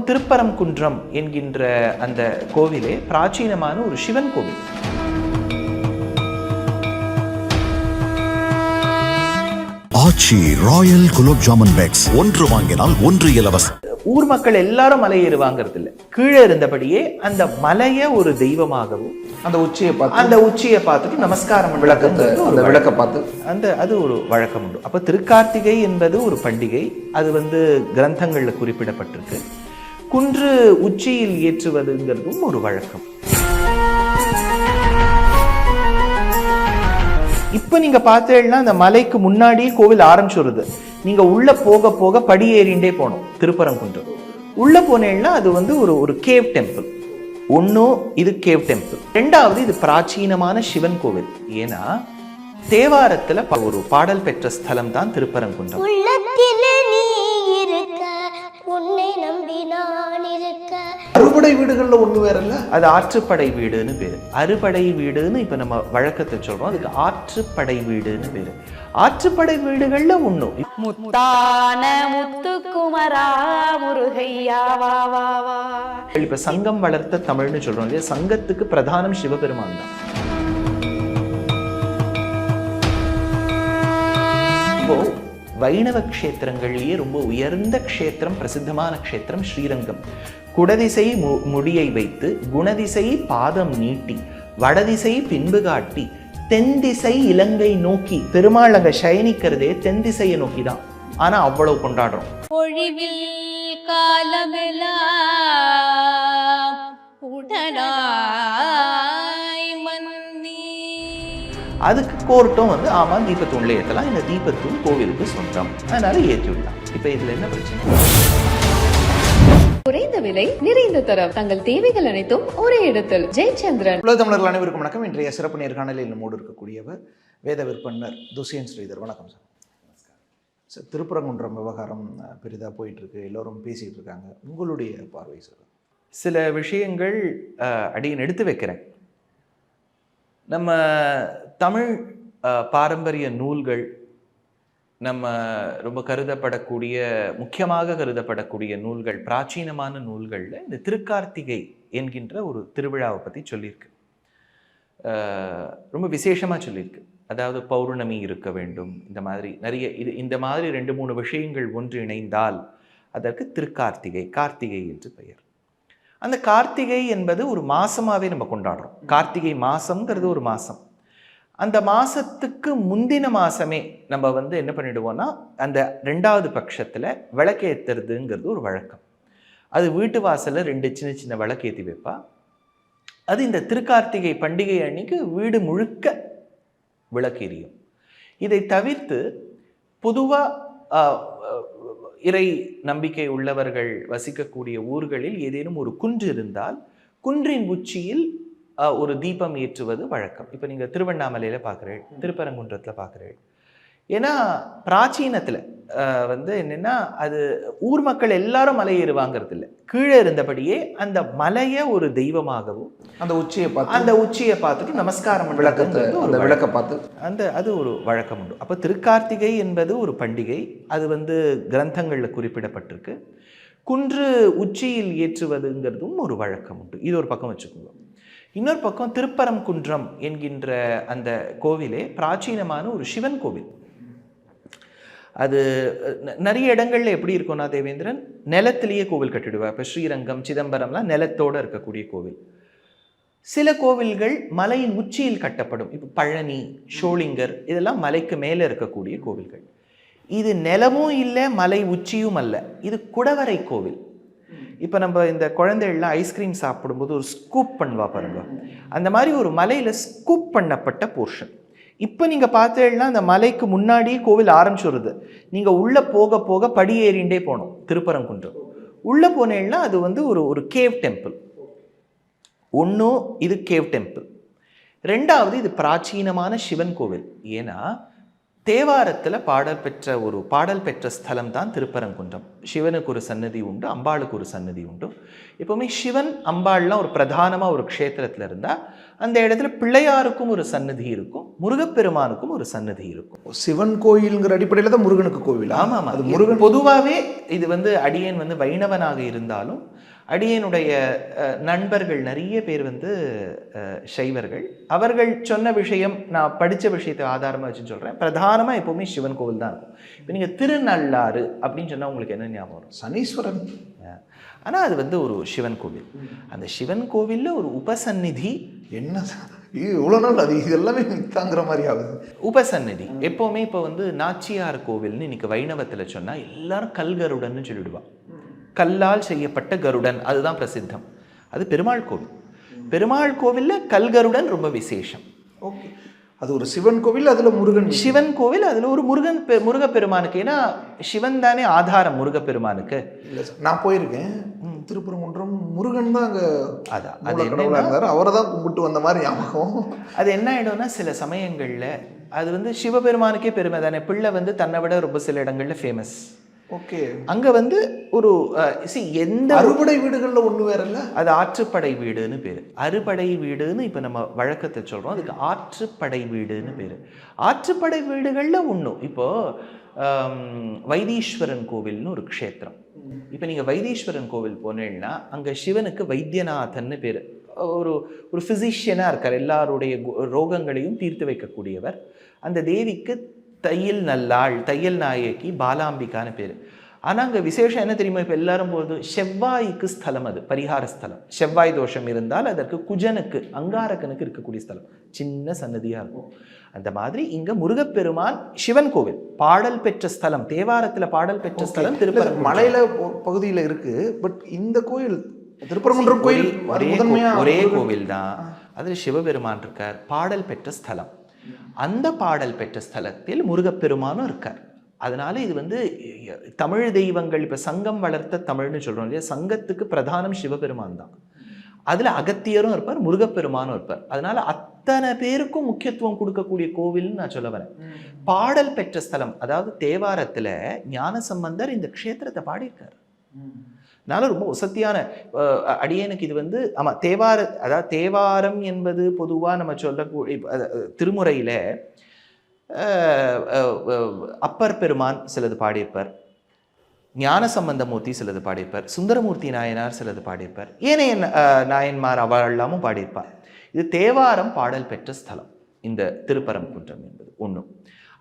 திருப்பரங்குன்றம் என்கின்ற அந்த கோவிலே பிராச்சீனமான ஒரு சிவன் கோவில். Aachi royal gulab jamun packs. ஒன்று வாங்கினால் ஒன்று இலவசம். ஊர் மக்கள் எல்லாரும் மலை ஏறுவாங்கிறது இல்லை கீழே இருந்தபடியே அந்த மலையை ஒரு தெய்வமாகவும் அந்த உச்சியை பார்த்து. அந்த உச்சியை பார்த்துட்டு நமஸ்காரம் விளக்கத்தை அந்த. விளக்க பார்த்து. அந்த அது ஒரு வழக்கம் உண்டு. அப்ப திருக்கார்த்திகை என்பது ஒரு பண்டிகை. அது வந்து கிரந்தங்கள்ல குறிப்பிடப்பட்டிருக்கு. குன்று உச்சியில் ஏற்றுவதுங்கிறதும் ஒரு வழக்கம். இப்போ நீங்க பார்த்தீங்கன்னா அந்த மலைக்கு முன்னாடி கோவில் ஆரம்பிச்சுருது நீங்க உள்ள போக போக படி ஏறிண்டே போகணும் திருப்பரங்குன்றம் உள்ள போனேன்னா அது வந்து ஒரு ஒரு கேவ் டெம்பிள் ஒன்றும் இது கேவ் டெம்பிள் ரெண்டாவது இது பிராச்சீனமான சிவன் கோவில். ஏன்னா தேவாரத்துல ஒரு பாடல் பெற்ற ஸ்தலம் தான் திருப்பரங்குன்றம் உன்னை நம்பி நான் இருக்க. அறுபடை வீடுகள்ல ஒண்ணு வேறல்ல அது ஆற்றுப்படை வீடுன்னு பேரு. அறுபடை வீடுன்னு இப்ப நம்ம வழக்கத்தை சொல்றோம். அதுக்கு ஆற்றுப்படை வீடுன்னு பேரு. ஆற்றுப்படை வீடுகள்ல ஒண்ணும் முத்தான முத்துக்குமரா முருகையா வா வா வா. இப்ப சங்கம் வளர்த்த தமிழ்னு சொல்றோம் இல்லையா? சங்கத்துக்கு பிரதானம் சிவபெருமான் தான். வைணவ க்ஷேத்திரங்கள்லயே ரொம்ப உயர்ந்த க்ஷேத்திரம் பிரசித்தமான க்ஷேத்திரம் ஸ்ரீரங்கம். குடதிசை மு- முடியை வைத்து குணதிசை பாதம் நீட்டி வடதிசை பின்பு காட்டி தென் திசை இலங்கை நோக்கி பெருமாள் அங்கே சயனிக்கிறதே தென் திசையை நோக்கி தான் ஆனா அவ்வளவு கொண்டாடுறோம். பொழிவில் காலமெல்லாம் உடனா அதுக்கு கோர்ட்டும் வந்து ஆமா தீபத்தூண்ல ஏற்றலாம் இந்த தீபத்தூண் கோவிலுக்கு சொந்தம். அதனால ஏற்றி விடலாம். இப்ப இதுல என்ன பிரச்சனை? குறைந்த விலை நிறைந்த தரம். தங்கள் தேவைகள் அனைத்தும் ஒரே இடத்தில். ஜெயச்சந்திரன். உலக தமிழர்கள் அனைவருக்கும் வணக்கம். இன்றைய சிறப்பு நேர்காணலில் நம்மோடு இருக்கக்கூடியவர் வேத விற்பனர் துஷ்யன் ஸ்ரீதர். வணக்கம் சார். சார் திருப்பரங்குன்றம் விவகாரம் அஹ், பெரிதா போயிட்டு இருக்கு எல்லோரும் பேசிட்டு இருக்காங்க. உங்களுடைய பார்வை சார்? சில விஷயங்கள் அடியேன் எடுத்து வைக்கிறேன். நம்ம தமிழ் பாரம்பரிய நூல்கள் நம்ம ரொம்ப கருதப்படக்கூடிய முக்கியமாக கருதப்படக்கூடிய நூல்கள் பிராச்சீனமான நூல்களில் இந்த திருக்கார்த்திகை என்கின்ற ஒரு திருவிழாவை பற்றி சொல்லியிருக்கு. ரொம்ப விசேஷமாக சொல்லியிருக்கு. அதாவது பௌர்ணமி இருக்க வேண்டும் இந்த மாதிரி நிறைய இது இந்த மாதிரி ரெண்டு மூணு விஷயங்கள் ஒன்று இணைந்தால் அதற்கு திருக்கார்த்திகை கார்த்திகை என்று பெயர். அந்த கார்த்திகை என்பது ஒரு மாசமாகவே நம்ம கொண்டாடுறோம். கார்த்திகை மாசம்ங்கிறது ஒரு மாசம். அந்த மாதத்துக்கு முந்தின மாதமே நம்ம வந்து என்ன பண்ணிடுவோம்னா அந்த ரெண்டாவது பட்சத்தில் விளக்கேத்துறதுங்கிறது ஒரு வழக்கம். அது வீட்டு வாசலில் ரெண்டு சின்ன சின்ன விளக்கேற்றி வைப்பா. அது இந்த திருக்கார்த்திகை பண்டிகை அன்னைக்கு வீடு முழுக்க விளக்கெரியும் இதை தவிர்த்து பொதுவாக இறை நம்பிக்கை உள்ளவர்கள் வசிக்கக்கூடிய ஊர்களில் ஏதேனும் ஒரு குன்று இருந்தால் குன்றின் உச்சியில் ஒரு தீபம் ஏற்றுவது வழக்கம். இப்போ நீங்கள் திருவண்ணாமலையில் பார்க்குறேன் திருப்பரங்குன்றத்தில் பார்க்குறேன் ஏன்னா பிராச்சீனத்தில் வந்து என்னென்னா அது ஊர் மக்கள் எல்லாரும் மலை ஏறுவாங்கிறது இல்லை கீழே இருந்தபடியே அந்த மலையை ஒரு தெய்வமாகவும் அந்த உச்சியை பார்த்து அந்த உச்சியை பார்த்துட்டு நமஸ்காரம் விளக்கத்தை ஒரு. விளக்க பார்த்து அந்த அது ஒரு வழக்கம் உண்டு. அப்போ திருக்கார்த்திகை என்பது ஒரு பண்டிகை. அது வந்து கிரந்தங்களில் குறிப்பிடப்பட்டிருக்கு. குன்று உச்சியில் ஏற்றுவதுங்கிறதும் ஒரு வழக்கம் உண்டு. இது ஒரு பக்கம் வச்சுக்கோங்க. இன்னொரு பக்கம் திருப்பரங்குன்றம் என்கின்ற அந்த கோவிலே பிராச்சீனமான ஒரு சிவன் கோவில். அது ந- நிறைய இடங்கள்ல எப்படி இருக்கும்னா தேவேந்திரன்? நிலத்திலேயே கோவில் கட்டிடுவா இப்போ ஸ்ரீரங்கம் சிதம்பரம்லாம் நிலத்தோட இருக்கக்கூடிய கோவில். சில கோவில்கள் மலையின் உச்சியில் கட்டப்படும். இப்போ பழனி ஷோலிங்கர் இதெல்லாம் மலைக்கு மேலே இருக்கக்கூடிய கோவில்கள். இது நிலமும் இல்லை மலை உச்சியும் அல்ல. இது குடவரை கோவில். இப்போ நம்ம இந்த குழந்தைகள்லாம் ஐஸ்கிரீம் சாப்பிடும்போது ஒரு ஸ்கூப் பண்ணுவா பாருங்க. அந்த மாதிரி ஒரு மலையில் ஸ்கூப் பண்ணப்பட்ட போர்ஷன் இப்போ நீங்கள் பார்த்தீங்கன்னா அந்த மலைக்கு முன்னாடி கோவில் ஆரம்பிச்சுருது. நீங்கள் உள்ளே போக போக படி ஏறிண்டே திருப்பரங்குன்றம். உள்ளே போனேன்னா அது வந்து ஒரு ஒரு கேவ் டெம்பிள் ஒன்றும் இது கேவ் டெம்பிள் ரெண்டாவது இது பிராச்சீனமான சிவன் கோவில். ஏன்னா தேவாரத்தில் பாடல் பெற்ற ஒரு பாடல் பெற்ற ஸ்தலம் தான் திருப்பரங்குன்றம். சிவனுக்கு ஒரு சன்னதி உண்டு அம்பாளுக்கு ஒரு சன்னதி உண்டு. எப்போவுமே சிவன் அம்பாள்லாம் ஒரு பிரதானமாக ஒரு க்ஷேத்திரத்தில் இருந்தால் அந்த இடத்துல பிள்ளையாருக்கும் ஒரு சன்னதி இருக்கும் முருகப்பெருமானுக்கும் ஒரு சன்னதி இருக்கும். சிவன் கோயில்ங்கிற அடிப்படையில் தான் முருகனுக்கு கோவில்? ஆமாம். ஆமாம் அது முருகன் பொதுவாகவே இது வந்து அடியேன் வந்து வைணவனாக இருந்தாலும் அடியேனுடைய நண்பர்கள் நிறைய பேர் வந்து சைவர்கள் அவர்கள் சொன்ன விஷயம் நான் படித்த விஷயத்தை ஆதாரமாக வச்சு சொல்கிறேன் பிரதானமாக எப்போவுமே சிவன் கோவில் தான் இருக்கும். இப்போ நீங்கள் திருநள்ளாறு அப்படின்னு சொன்னால் உங்களுக்கு என்ன ஞாபகம் வரும்? சனீஸ்வரன். ஆனால் அது வந்து ஒரு சிவன் கோவில். அந்த சிவன் கோவிலில் ஒரு உபசந்நிதி. என்ன? இவ்வளோ நாள் அது இது எல்லாமே தாங்குற மாதிரி ஆகுது. உபசந்நிதி. எப்போவுமே இப்போ வந்து நாச்சியார் கோவில்னு இன்னைக்கு வைணவத்தில் சொன்னால் எல்லாரும் கல்கருடன்னு சொல்லிடுவான் கல்லால் செய்யப்பட்ட கருடன். அதுதான் பிரசித்தம். அது பெருமாள் கோவில். பெருமாள் கோவிலில் கல்கருடன் ரொம்ப விசேஷம். ஓகே. அது ஒரு சிவன் கோவில் அதில் முருகன் சிவன் கோவில் அதில் ஒரு முருகன் பெ- முருகப்பெருமானுக்கு. ஏன்னா சிவன் தானே ஆதாரம் முருகப்பெருமானுக்கு. இல்லை நான் போயிருக்கேன். திருப்பரங்குன்றம் முருகன் தான் அங்கே அதான் அது என்னன்னா இருந்தார். அவரை தான் கும்பிட்டு வந்த மாதிரி ஞாபகம். அது என்ன ஆயிடும்னா சில சமயங்களில் அது வந்து சிவபெருமானுக்கே பெருமை தானே. பிள்ளை வந்து தன்னை விட ரொம்ப சில இடங்களில் ஃபேமஸ் ஓகே. அங்கே வந்து ஒரு சி எந்த அறுபடை வீடுகளில் ஒன்று வேறல்ல அது ஆற்றுப்படை வீடுன்னு பேர். அறுபடை வீடுன்னு இப்போ நம்ம வழக்கத்தை சொல்கிறோம் அதுக்கு ஆற்றுப்படை வீடுன்னு பேர். ஆற்றுப்படை வீடுகளில் ஒன்றும் இப்போது வைத்தீஸ்வரன் கோவில்னு ஒரு க்ஷேத்திரம். இப்போ நீங்கள் வைத்தீஸ்வரன் கோவில் போனீங்கன்னா அங்கே சிவனுக்கு வைத்தியநாதன்னு பேர். ஒரு ஒரு ஃபிசிஷியனாக இருக்கார். எல்லாருடைய ரோகங்களையும் தீர்த்து வைக்கக்கூடியவர். அந்த தேவிக்கு தையல் நல்லாள் தையல் நாயகி பாலாம்பிகான்னு பேர். ஆனால் அங்கே விசேஷம் என்ன தெரியுமா? இப்போ எல்லாரும் போகுது செவ்வாய்க்கு ஸ்தலம் அது பரிகார ஸ்தலம். செவ்வாய் தோஷம் இருந்தால் அதற்கு குஜனுக்கு அங்காரகனுக்கு இருக்கக்கூடிய ஸ்தலம். சின்ன சன்னதியாக இருக்கும். அந்த மாதிரி இங்கே முருகப்பெருமான் சிவன் கோவில் பாடல் பெற்ற ஸ்தலம் தேவாரத்தில் பாடல் பெற்ற ஸ்தலம் திருப்பதி மலையில பகுதியில் இருக்கு. பட் இந்த கோயில் திருப்பரங்குன்றம் கோயில் ஒரே ஒரே. கோவில் தான் அதில் சிவபெருமான் இருக்கார் பாடல் பெற்ற ஸ்தலம். அந்த பாடல் பெற்ற ஸ்தலத்தில் முருகப்பெருமானும் இருக்கார். அதனால இது வந்து தமிழ் தெய்வங்கள் இப்போ சங்கம் வளர்த்த தமிழ்னு சொல்றோம் இல்லையா? சங்கத்துக்கு பிரதானம் சிவபெருமான் தான். அதில் அகத்தியரும் இருப்பார் முருகப்பெருமானும் இருப்பார். அதனால அத்தனை பேருக்கும் முக்கியத்துவம் கொடுக்கக்கூடிய கோவில்னு நான் சொல்ல வரேன். பாடல் பெற்ற ஸ்தலம் அதாவது தேவாரத்தில் ஞானசம்பந்தர் இந்த க்ஷேத்திரத்தை பாடியிருக்கார். அதனால ரொம்ப வசத்தியான அடியனுக்கு இது வந்து ஆமாம் தேவார அதாவது தேவாரம் என்பது பொதுவாக நம்ம சொல்லக்கூடிய திருமுறையில் அப்பர் பெருமான் சிலது பாடியிருப்பார். ஞான சம்பந்தமூர்த்தி சிலது பாடியிருப்பார். சுந்தரமூர்த்தி நாயனார் சிலது பாடியிருப்பார். ஏனைய நாயன்மார் அவள் எல்லாமும் பாடியிருப்பார். இது தேவாரம் பாடல் பெற்ற ஸ்தலம். இந்த திருப்பரங்குன்றம் என்பது ஒன்றும்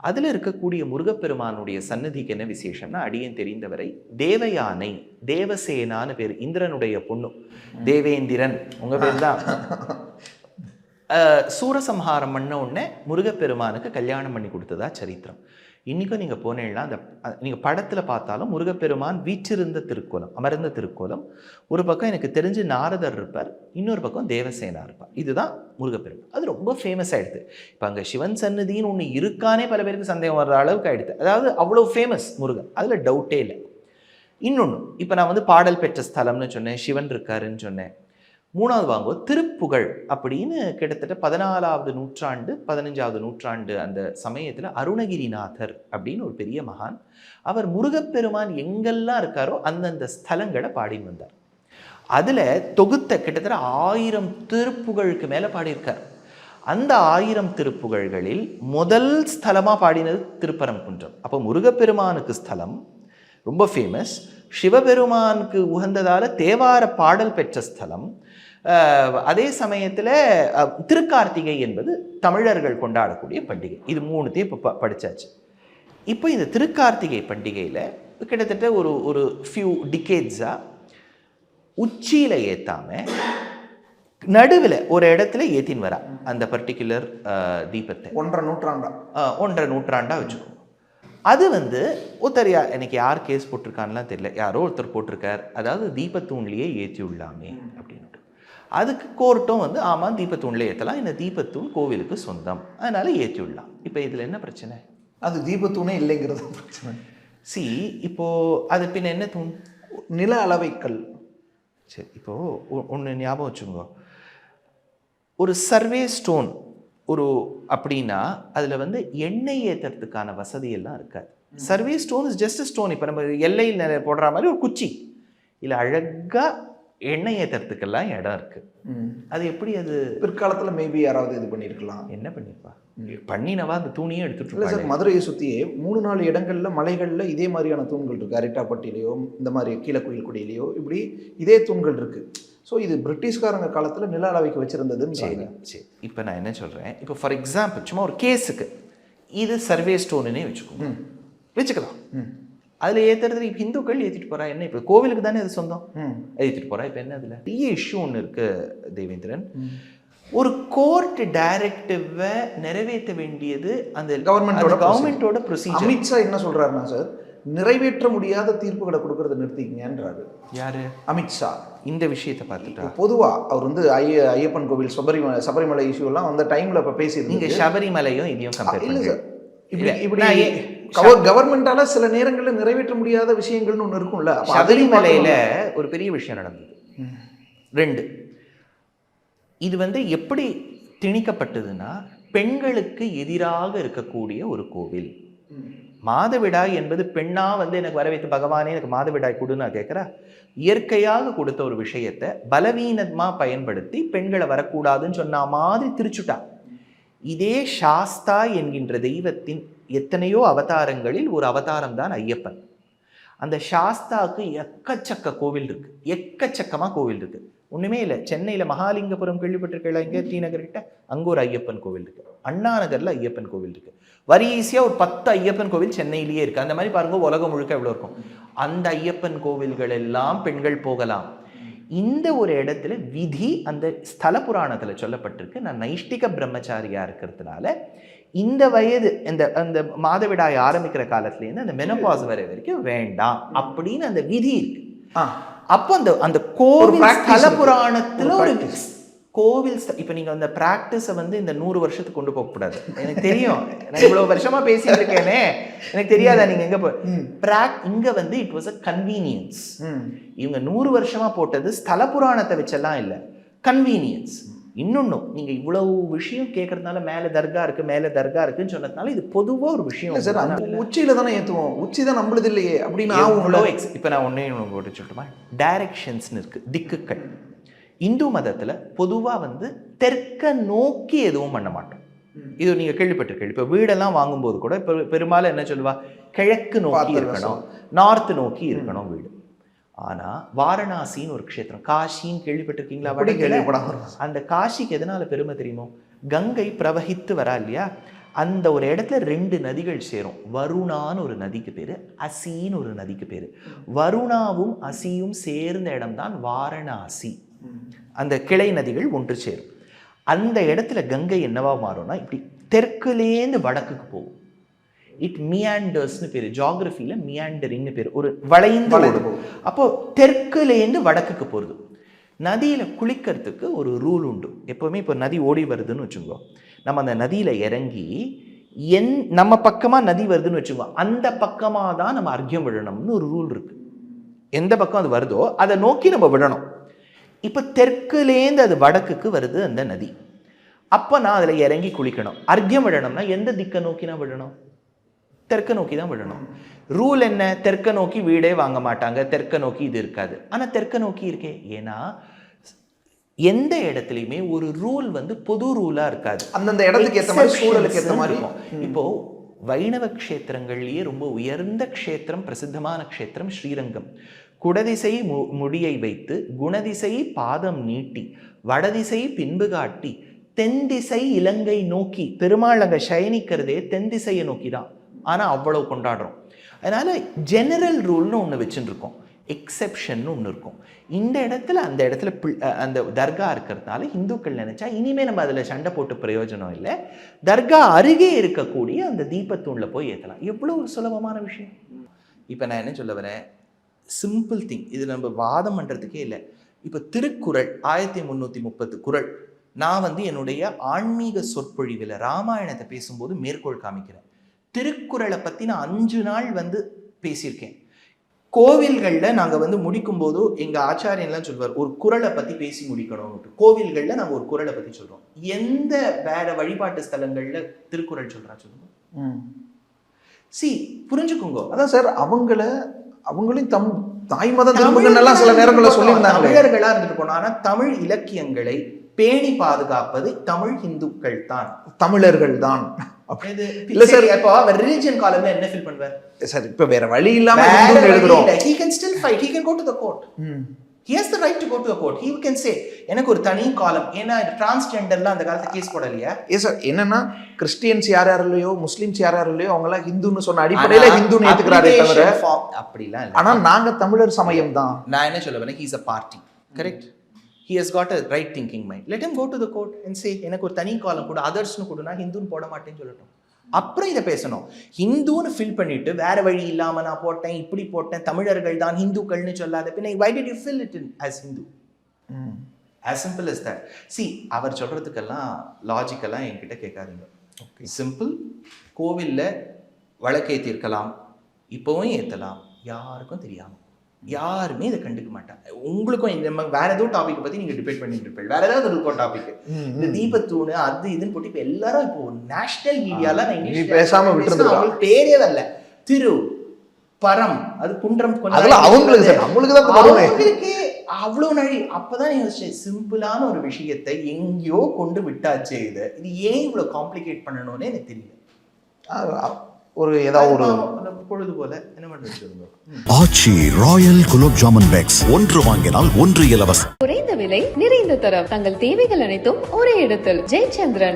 அதில் இருக்கக்கூடிய முருகப்பெருமானுடைய சன்னதிக்கு என்ன விசேஷம்னா அடியேன் தெரிந்தவரை தேவயானை தேவசேனான்னு பேர் இந்திரனுடைய பொண்ணு. தேவேந்திரன் உங்க பேர் தான். அஹ், சூரசம்ஹாரம் பண்ண உடனே முருகப்பெருமானுக்கு கல்யாணம் பண்ணி கொடுத்ததா சரித்திரம். இன்றைக்கும் நீங்கள் போனீங்கன்னா அந்த நீங்கள் படத்தில் பார்த்தாலும் முருகப்பெருமான் வீற்றிருந்த திருக்கோலம் அமர்ந்த திருக்கோலம். ஒரு பக்கம் எனக்கு தெரிஞ்சு நாரதர் இருப்பார் இன்னொரு பக்கம் தேவசேனா இருப்பார். இதுதான் முருகப்பெருமான். அது ரொம்ப ஃபேமஸ் ஆகிடுது இப்போ அங்கே சிவன் சன்னதின்னு ஒன்று இருக்கானே பல பேருக்கு சந்தேகம் வர்ற அளவுக்கு ஆகிடுது அதாவது அவ்வளோ ஃபேமஸ் முருகன். அதில் டவுட்டே இல்லை. இன்னொன்று இப்போ நான் வந்து பாடல் பெற்ற ஸ்தலம்னு சொன்னேன் சிவன் இருக்காருன்னு சொன்னேன். மூணாவது வாங்குவது திருப்புகழ் அப்படின்னு கிட்டத்தட்ட பதினாலாவது நூற்றாண்டு பதினஞ்சாவது நூற்றாண்டு அந்த சமயத்தில் அருணகிரிநாதர் அப்படின்னு ஒரு பெரிய மகான். அவர் முருகப்பெருமான் எங்கெல்லாம் இருக்காரோ அந்தந்த ஸ்தலங்களை பாடின்னு வந்தார். அதில் தொகுத்த கிட்டத்தட்ட ஆயிரம் திருப்புகழுக்கு மேலே பாடியிருக்கார். அந்த ஆயிரம் திருப்புகழ்களில் முதல் ஸ்தலமாக பாடினது திருப்பரங்குன்றம். அப்போ முருகப்பெருமானுக்கு ஸ்தலம் ரொம்ப ஃபேமஸ் சிவபெருமானுக்கு உகந்ததால் தேவார பாடல் பெற்ற ஸ்தலம் அதே சமயத்தில் திருக்கார்த்திகை என்பது தமிழர்கள் கொண்டாடக்கூடிய பண்டிகை. இது மூணுத்தையும் இப்போ ப- படிச்சாச்சு. இப்போ இந்த திருக்கார்த்திகை பண்டிகையில் கிட்டத்தட்ட ஒரு ஒரு ஃபியூ டிகேட்ஸாக உச்சியில் ஏற்றாம நடுவில் ஒரு இடத்துல ஏத்தின்னு வரா. அந்த பர்டிகுலர் தீபத்தை. ஒன்றரை நூற்றாண்டா. ஒன்றரை நூற்றாண்டாக வச்சுக்கோங்க. அது வந்து ஒருத்தர் யா எனக்கு யார் கேஸ் போட்டிருக்கான்லாம் தெரியல. யாரோ ஒருத்தர் போட்டிருக்கார். அதாவது தீபத்தூண்லேயே ஏற்றி விடலாமே அப்படின்ட்டு அதுக்கு கோர்ட்டும் வந்து ஆமாம் தீபத்தூண்லேயே ஏற்றலாம் இந்த தீபத்தூண் கோவிலுக்கு சொந்தம். அதனால ஏற்றி விடலாம் இப்போ இதில் என்ன பிரச்சனை? அது தீபத்தூணே இல்லைங்கிறது பிரச்சனை. சி இப்போ அது பின்ன என்ன தூண்? நில அளவைக்கல். சரி இப்போது ஒன்று ஞாபகம் வச்சுக்கோங்க. ஒரு சர்வே ஸ்டோன் ஒரு அப்படின்னா அதில் வந்து எண்ணெய் ஏற்றுறதுக்கான வசதி எல்லாம் இருக்காது survey stone is just stone. இப்போ நம்ம எல்லையில் போடுற மாதிரி ஒரு குச்சி. இல்லை அழகா எண்ணெய் ஏற்றுறதுக்கெல்லாம் இடம் இருக்கு. ம். அது எப்படி அது? பிற்காலத்துல மேபி யாராவது இது பண்ணியிருக்கலாம். என்ன பண்ணிருப்பா பண்ணினவா அந்த துணியை எடுத்துட்டு இல்லை சார். மதுரையை சுற்றியே மூணு நாலு இடங்கள்ல மலைகளில் இதே மாதிரியான தூண்கள் இருக்கு. அரிட்டாப்பட்டியிலையோ இந்த மாதிரி கீழக்குயில்குடியிலையோ இப்படி இதே தூண்கள் இருக்கு. ஸோ இது பிரிட்டிஷ்காரங்க காலத்துல நில அளவைக்கு வச்சிருந்ததுன்னு சரி சரி. இப்போ நான் என்ன சொல்கிறேன் இப்போ ஃபார் எக்ஸாம்பிள் சும்மா ஒரு கேஸுக்கு இது சர்வே ஸ்டோனுன்னே வச்சுக்கோங்க. வச்சுக்கலாம். அதில் ஏற்றுறது இப்போ இந்துக்கள் ஏற்றிட்டு போகிறா என்ன இப்போ கோவிலுக்கு தானே அது சொந்தம்? ஏற்றிட்டு போகிறா இப்போ என்ன அதில் பெரிய இஷ்யூ ஒன்று இருக்கு தேவேந்திரன். ஒரு கோர்ட் டைரக்டிவை நிறைவேற்ற வேண்டியது அந்த கவர்மெண்டோட கவர்மெண்டோட ப்ரொசீஜர் அமித்ஷா என்ன சொல்றாருன்னா சார் நிறைவேற்ற முடியாத தீர்ப்புகளை கொடுக்கறத நிறுத்திக்கங்கன்றாரு. யாரு? அமித்ஷா இந்த விஷயத்தை பார்த்துட்டா? பொதுவா அவர் வந்து ஐய ஐயப்பன் கோவில் சபரிமலை சபரிமலை இஷ்யூ எல்லாம் அந்த டைம்ல இப்ப நீங்க பேசியிருந்தீங்க சபரிமலையும் இதையும் கம்பேர் இல்ல பண்ணுங்க சார். இப்படி இப்படி கவர்மெண்டால சில நேரங்கள்ல நிறைவேற்ற முடியாத விஷயங்கள்னு ஒண்ணு இருக்கும்ல சபரிமலையில. ஒரு பெரிய விஷயம் நடந்தது. ரெண்டு இது வந்து எப்படி திணிக்கப்பட்டதுன்னா பெண்களுக்கு எதிராக இருக்கக்கூடிய ஒரு கோவில். மாதவிடாய் என்பது பெண்ணா வந்து எனக்கு வரவேற்று பகவானே எனக்கு மாதவிடாய் கொடு நான் கேட்குறா. இயற்கையாக கொடுத்த ஒரு விஷயத்தை பலவீனமா பயன்படுத்தி பெண்களை வரக்கூடாதுன்னு சொன்ன மாதிரி திரிச்சுட்டா. இதே சாஸ்தா என்கின்ற தெய்வத்தின் எத்தனையோ அவதாரங்களில் ஒரு அவதாரம் தான் ஐயப்பன். அந்த சாஸ்தாவுக்கு எக்கச்சக்க கோவில் இருக்கு. எக்கச்சக்கமா கோவில் இருக்கு. ஒண்ணுமே இல்லை. சென்னையில மகாலிங்கபுரம் கேள்விப்பட்டிருக்கீங்களா? இங்க டி நகர் அங்க ஒரு ஐயப்பன் கோவில் இருக்கு. அண்ணா நகர்ல ஐயப்பன் கோவில் இருக்கு. வரிசையா ஒரு பத்து ஐயப்பன் கோவில் சென்னையிலேயே இருக்கு. அந்த மாதிரி பாருங்க உலகம் முழுக்க எவ்வளவு இருக்கும். அந்த ஐயப்பன் கோவில்கள் எல்லாம் பெண்கள் போகலாம். இந்த ஒரு இடத்துல விதி அந்த ஸ்தல புராணத்துல சொல்லப்பட்டிருக்கு. நான் நைஷ்டிக பிரம்மச்சாரியா இருக்கிறதுனால இந்த வயது இந்த அந்த மாதவிடாய் ஆரம்பிக்கிற காலத்துலேருந்து அந்த மெனபாஸ் வரை வரைக்கும் வேண்டாம் அப்படின்னு அந்த விதி இருக்கு. அப்போ அந்த அந்த கோவில் ஸ்தல. புராணத்துல ஒரு. கோவில் இப்ப நீங்க அந்த பிராக்டிஸை வந்து இந்த நூறு வருஷத்துக்கு கொண்டு போக கூடாது. எனக்கு தெரியும். நான் இவ்வளவு வருஷமா பேசிட்டு இருக்கேனே. எனக்கு தெரியாதா நீங்க எங்க போ பிராக் இங்க வந்து இட் வாஸ் அ கன்வீனியன்ஸ். இவங்க நூறு வருஷமா போட்டது ஸ்தல புராணத்தை வச்செல்லாம் இல்லை. கன்வீனியன்ஸ் இன்னொன்னும் நீங்க இவ்வளவு விஷயம் கேட்கறதுனால மேல தர்கா இருக்கு மேல தர்கா இருக்குன்னு சொன்னதுனால இது பொதுவா ஒரு விஷயம். சார் அந்த உச்சியில தானே ஏத்துவோம். உச்சி தான் நம்மளுது இல்லையே அப்படின்னு எவ்வளோ எக்ஸ் இப்போ நான் ஒன்றே ஒன்று சொல்லட்டுமா? டைரக்ஷன்ஸ்னு இருக்கு திக்குகள். இந்து மதத்துல பொதுவா வந்து தெற்க நோக்கி எதுவும் பண்ண மாட்டோம். இது நீங்க கேள்விப்பட்டிருக்கீங்க. இப்போ வீடெல்லாம் வாங்கும்போது கூட இப்போ பெரும்பாலும் என்ன சொல்லுவா? கிழக்கு நோக்கி இருக்கணும் நார்த் நோக்கி இருக்கணும் வீடு. ஆனா வாரணாசின்னு ஒரு க்ஷேத்திரம். காஷின்னு கேள்விப்பட்டிருக்கீங்களா வடக்குல? கேள்விப்படாம. அந்த காசிக்கு எதனால பெருமை தெரியுமோ? கங்கை பிரவகித்து வரா இல்லையா? அந்த ஒரு இடத்துல ரெண்டு நதிகள் சேரும். வருணான்னு ஒரு நதிக்கு பேரு அசின்னு ஒரு நதிக்கு பேரு. வருணாவும் அசியும் சேர்ந்த இடம்தான் வாரணாசி. அந்த கிளை நதிகள் ஒன்று சேரும். அந்த இடத்துல கங்கை என்னவா மாறும்னா இப்படி தெற்குலேந்து வடக்குக்கு போகும். இட் மியாண்டர்ஸ்னு பேரு. ஜாகிரபியில் மியாண்டரிங்னு பேரு. ஒரு வளைந்து. அப்போ தெற்குலேருந்து வடக்குக்கு போகிறது நதியில் குளிக்கிறதுக்கு ஒரு ரூல் உண்டு. எப்போவுமே இப்போ நதி ஓடி வருதுன்னு வச்சுக்கோ நம்ம அந்த நதியில் இறங்கி என் நம்ம பக்கமாக நதி வருதுன்னு வச்சுக்கோ அந்த பக்கமாக தான் நம்ம அர்க்கியம் விடணும்னு ஒரு ரூல் இருக்கு. எந்த பக்கம் அது வருதோ அதை நோக்கி நம்ம விடணும் இப்போ தெற்குலேருந்து அது வடக்குக்கு வருது அந்த நதி. அப்போ நான் அதில் இறங்கி குளிக்கணும். அர்க்கியம் விடணும்னா எந்த திக்கை நோக்கி நான் விடணும் தெற்க நோக்கி தான் விடணும் ரூல் என்ன? தெற்க நோக்கி வீடே வாங்க மாட்டாங்க. தெற்க நோக்கி இது இருக்காது. ஆனா தெற்க நோக்கி இருக்கே. ஏன்னா எந்த இடத்துலையுமே ஒரு ரூல் வந்து பொது ரூலா இருக்காது. அந்தந்த இடத்துக்கு ஏத்த மாதிரி சூழலுக்கு ஏத்த மாதிரி. இருக்கும். இப்போ வைணவ க்ஷேத்திரங்கள்லயே ரொம்ப உயர்ந்த க்ஷேத்திரம் பிரசித்தமான க்ஷேத்திரம் ஸ்ரீரங்கம். குடதிசை மு முடியை வைத்து குணதிசை பாதம் நீட்டி வடதிசை பின்பு காட்டி தென் திசை இலங்கை நோக்கி பெருமாள் அங்க சயனிக்கிறதே தென் திசையை நோக்கி தான் ஆனால் அவ்வளவு கொண்டாடுறோம். அதனால் ஜெனரல் ரூல்னு ஒன்று வச்சுட்டு இருக்கோம் எக்ஸெப்ஷன் ஒன்று இருக்கும். இந்த இடத்துல அந்த இடத்துல அந்த தர்கா இருக்கிறதுனால இந்துக்கள் நினச்சா இனிமேல் நம்ம அதில் சண்டை போட்டு பிரயோஜனம் இல்லை. தர்கா அருகே இருக்கக்கூடிய அந்த தீபத்தூணில் போய் ஏற்றலாம் எவ்வளோ ஒரு சுலபமான விஷயம். இப்போ நான் என்ன சொல்ல வரேன்? சிம்பிள் திங் இது நம்ம வாதம் பண்ணுறதுக்கே இல்லை. இப்போ திருக்குறள் ஆயிரத்தி முந்நூற்றி முப்பது குறள். நான் வந்து என்னுடைய ஆன்மீக சொற்பொழிவில் ராமாயணத்தை பேசும்போது மேற்கோள் காமிக்கிறேன். திருக்குறளை பற்றி நான் அஞ்சு நாள் வந்து பேசியிருக்கேன். கோவில்களில் நாங்கள் வந்து முடிக்கும்போது எங்கள் ஆச்சாரியன்லாம் சொல்வார் ஒரு குறளை பற்றி பேசி முடிக்கணும்னு கோவில்களில் நாங்கள் ஒரு குறளை பற்றி சொல்கிறோம் எந்த வேற வழிபாட்டு ஸ்தலங்களில் திருக்குறள் சொல்கிறா சொல்லுங்க? ம். சி புரிஞ்சுக்குங்க. அதான் சார் அவங்கள அவங்களையும் தம் தாய் மதம் திரும்புங்கன்னெல்லாம் சில நேரங்களில் சொல்லியிருந்தாங்களே. தமிழர்களா இருந்துட்டு போனோம் ஆனா தமிழ் இலக்கியங்களை பேணி பாதுகாப்பது தமிழ் இந்துக்கள் தான். தமிழர்கள் தான் இல்ல இல்ல sir. சார் இப்போ அவர் ரிலிஜியன் காலம்ல என்ன ஃபீல் பண்ணுவார்? சார் இப்ப வேற வழி இல்லாம எழுதுறோம். can go to the court. ம். he has the right to go to the court. He can say எனக்கு ஒரு தனி காலம் ஏன்னா டிரான்ஸ்ஜெண்டர்லாம் அந்த காலத்துல கேஸ் போடலையா? ஏ சார் என்னன்னா கிறிஸ்டியன்ஸ் யார் யார் இல்லையோ முஸ்லிம்ஸ் யார் யார் இல்லையோ அவங்க எல்லாம் ஹிந்துன்னு சொன்ன அடிப்படையில ஹிந்துன்னு ஏத்துக்கிறாரே தவிர அப்படிலாம் ஆனா நாங்க தமிழர் சமயம் தான் நான் என்ன சொல்ல வரேன் he's a party correct he has got a right thinking mind let him go to the court and say எனக்கு ஒரு தனி காலம் கூட அதர்ஸ்னு கூட நான் ஹிந்துன்னு போட மாட்டேன்னு சொல்லட்டும். அப்புறம் இதை பேசணும். ஹிந்துன்னு ஃபில் பண்ணிட்டு வேற வழி இல்லாம நான் போட்டேன் இப்படி போட்டேன் தமிழர்கள் தான் ஹிந்துக்கள்னு சொல்லாத பின்ன why did you fill it in as Hindu as simple as that. See அவர் சொல்றதுக்கெல்லாம் லாஜிக்கெல்லாம் என்கிட்ட கேட்காதீங்க. சிம்பிள் கோவில்ல வழக்கை தீர்க்கலாம் இப்போவும் ஏத்தலாம். யாருக்கும் தெரியாம. யாருமே இதை கண்டுக்க மாட்டாங்க. உங்களுக்கும் இந்த வேற ஏதோ டாபிக் பத்தி நீங்க டிபேட் பண்ணிட்டு இருப்பீங்க. வேற ஏதாவது இருக்கும் டாபிக் இந்த தீபத்தூணு அது இதுன்னு போட்டு இப்ப எல்லாரும் இப்போ நேஷனல் மீடியால இங்கிலீஷ் பேசாம. அவங்களுக்கு பேரே வரல திரு பரம் அது குன்றம் அவங்களுக்கு. அவங்களுக்கு அவ்வளவு நழி. அப்பதான் யோசிச்சேன் சிம்பிளான ஒரு விஷயத்தை எங்கேயோ கொண்டு விட்டாச்சே இது. இது ஏன் இவ்வளவு காம்ப்ளிகேட் பண்ணணும்னு எனக்கு தெரியல. ஒரு ஏதாவது ஒரு பொழுது போல என்ன சொல்லுங்க ஆச்சி ராயல் குலோப் ஜாமுன் பேக்ஸ். ஒன்று வாங்கினால் ஒன்று இலவசம். குறைந்த விலை நிறைந்த தரம். தங்கள் தேவைகள் அனைத்தும் ஒரே இடத்தில். ஜெயச்சந்திரன்.